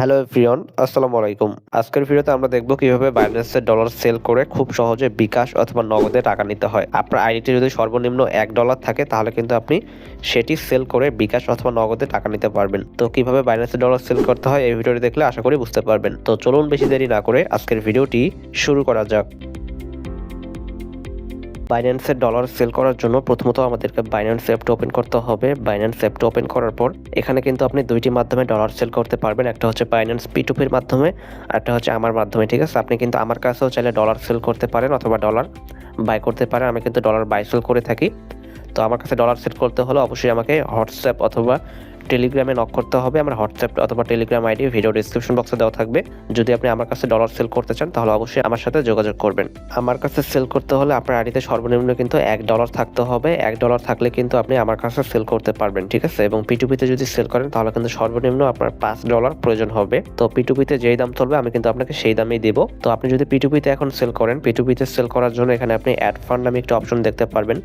Hello ফ্রিয়ন আসসালামু আলাইকুম। আজকের ভিডিওতে আমরা দেখব কীভাবে বাইন্যান্সের ডলার সেল করে খুব সহজে বিকাশ অথবা নগদে টাকা নিতে হয়। আপনার আইডিটি যদি সর্বনিম্ন এক ডলার থাকে, তাহলে কিন্তু আপনি সেটি সেল করে বিকাশ অথবা নগদে টাকা নিতে পারবেন। তো কীভাবে বাইন্যান্সের ডলার সেল করতে হয়, এই ভিডিওটি দেখলে আশা করি বুঝতে পারবেন। তো চলুন বেশি দেরি না করে আজকের ভিডিওটি শুরু করা যাক। বাইন্যান্সের ডলার সেল করার জন্য প্রথমত আমাদেরকে বাইন্যান্স অ্যাপটা ওপেন করতে হবে। বাইন্যান্স অ্যাপটা ওপেন করার পর এখানে কিন্তু আপনি দুইটি মাধ্যমে ডলার সেল করতে পারবেন। একটা হচ্ছে বাইন্যান্স পিটুপির মাধ্যমে একটা হচ্ছে আমার মাধ্যমে, ঠিক আছে? আপনি কিন্তু আমার কাছেও চাইলে ডলার সেল করতে পারেন অথবা ডলার বাই করতে পারেন। আমি কিন্তু ডলার বাই সেল করে থাকি। তো আমার কাছে ডলার সেল করতে হলে অবশ্যই আমাকে হোয়াটসঅ্যাপ অথবা টেলিগ্রামে নক করতে হবে, আমার হোয়াটসঅ্যাপ অথবা টেলিগ্রাম আইডি ভিডিও ডিসক্রিপশন বক্সে দেওয়া থাকবে। যদি আপনি আমার কাছে ডলার সেল করতে চান, তাহলে অবশ্যই আমার সাথে যোগাযোগ করবেন। আমার কাছে সেল করতে হলে আপনার আইডিতে সর্বনিম্ন কিন্তু এক ডলার থাকতে হবে। এক ডলার থাকলে কিন্তু আপনি আমার কাছে সেল করতে পারবেন, ঠিক আছে? এবং পিটুপিতে যদি সেল করেন, তাহলে কিন্তু সর্বনিম্ন আপনার পাঁচ ডলার প্রয়োজন হবে। তো পিটুপিতে যেই দাম চলবে, আমি কিন্তু আপনাকে সেই দামেই দেবো। তো আপনি যদি পিটুপিতে এখন সেল করেন পিটুপিতে সেল করার জন্য এখানে আপনি অ্যাড ফান্ড নামে একটা অপশন দেখতে পারবেন।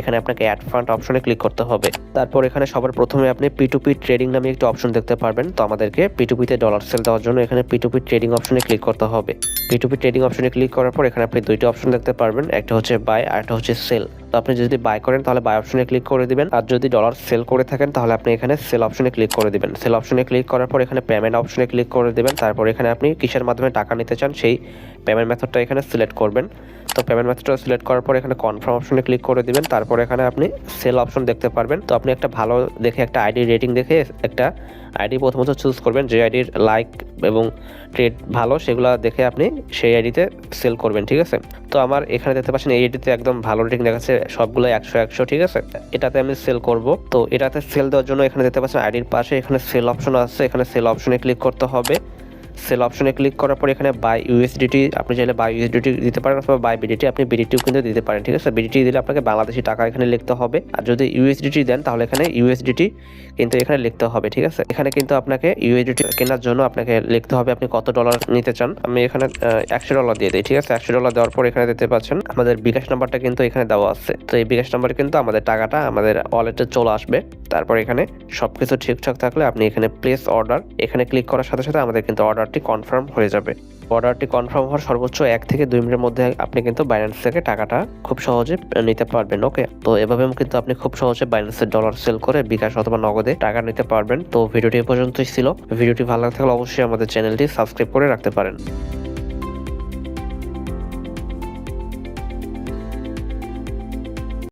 এখানে আপনাকে অ্যাড ফান্ড অপশনে ক্লিক করতে হবে। তারপর এখানে সবার প্রথমে আপনি পিটুপি ট্রেডিং নামে একটি অপশন দেখতে পারবেন। তো আমাদেরকে পিটুপিতে ডলার সেল দেওয়ার জন্য এখানে পিটুপি ট্রেডিং অপশনে ক্লিক করতে হবে। পিটুপি ট্রেডিং অপশনে ক্লিক করার পর এখানে আপনি দুইটি অপশন দেখতে পারবেন। একটা হচ্ছে বাই আর একটা হচ্ছে সেল তো আপনি যদি বাই করেন তাহলে বাই অপশনে ক্লিক করে দিবেন। আর যদি ডলার সেল করে থাকেন তাহলে আপনি এখানে সেল অপশনে ক্লিক করে দিবেন। সেল অপশনে ক্লিক করার পর এখানে পেমেন্ট অপশনে ক্লিক করে দিবেন। তারপর এখানে আপনি কিসের মাধ্যমে টাকা নিতে চান সেই পেমেন্ট মেথডটা এখানে সিলেক্ট করবেন। তো পেমেন্ট মেথডটা সিলেক্ট করার পর এখানে কনফার্ম অপশনে ক্লিক করে দিবেন। তারপর এখানে আপনি সেল অপশন দেখতে পারবেন। তো আপনি একটা ভালো দেখে একটা আইডি রেটিং দেখে একটা আইডি প্রথমত চুজ করবেন। যে আইডির লাইক এবং ট্রেড ভালো, সেগুলো দেখে আপনি সেই আইডিতে সেল করবেন, ঠিক আছে? তো আমার এখানে দেখতে পাচ্ছেন, এই আইডিতে একদম ভালো রেটিং দেখাচ্ছে সবগুলো একশো একশো, ঠিক আছে? এটাতে আমি সেল করব। তো এটাতে সেল দেওয়ার জন্য এখানে দেখতে পাচ্ছেন আইডির পাশে এখানে সেল অপশন আছে। এখানে সেল অপশনে ক্লিক করতে হবে। সেল অপশনে ক্লিক করার পর এখানে বাই ইউএসডিটি আপনি চাইলে বাই ইউএসডিটি দিতে পারেন অথবা বাই বিডিটি আপনি বিডিটিও কিন্তু দিতে পারেন, ঠিক আছে? বিডিটি দিলে আপনাকে বাংলাদেশি টাকা এখানে লিখতে হবে। আর যদি ইউএসডিটি দেন, তাহলে এখানে ইউএসডিটি কিন্তু এখানে লিখতে হবে, ঠিক আছে? এখানে কিন্তু আপনাকে ইউএসডিটি কেনার জন্য আপনাকে লিখতে হবে আপনি কত ডলার নিতে চান। আমি এখানে একশো ডলার দিয়ে দিই, ঠিক আছে? একশো ডলার দেওয়ার পর এখানে দিতে পাচ্ছেন, আমাদের বিকাশ নাম্বারটা কিন্তু এখানে দেওয়া আছে। তো এই বিকাশ নাম্বারে কিন্তু আমাদের টাকাটা আমাদের ওয়ালেটে চলে আসবে। তারপর এখানে সবকিছু ঠিকঠাক থাকলে আপনি এখানে প্লেস অর্ডার এখানে ক্লিক করার সাথে সাথে আমাদের কিন্তু অর্ডারটি কনফার্ম হয়ে যাবে। অর্ডারটি কনফার্ম হওয়ার সর্বোচ্চ এক থেকে দুই মিনিটের মধ্যে আপনি কিন্তু বাইন্যান্স থেকে টাকাটা খুব সহজে নিতে পারবেন ওকে তো এভাবে কিন্তু আপনি খুব সহজে বাইন্যান্সের ডলার সেল করে বিকাশ অথবা নগদে টাকা নিতে পারবেন। তো ভিডিওটি পর্যন্তই ছিল। ভিডিওটি ভালো লাগলে অবশ্যই আমাদের চ্যানেলটি সাবস্ক্রাইব করে রাখতে পারেন।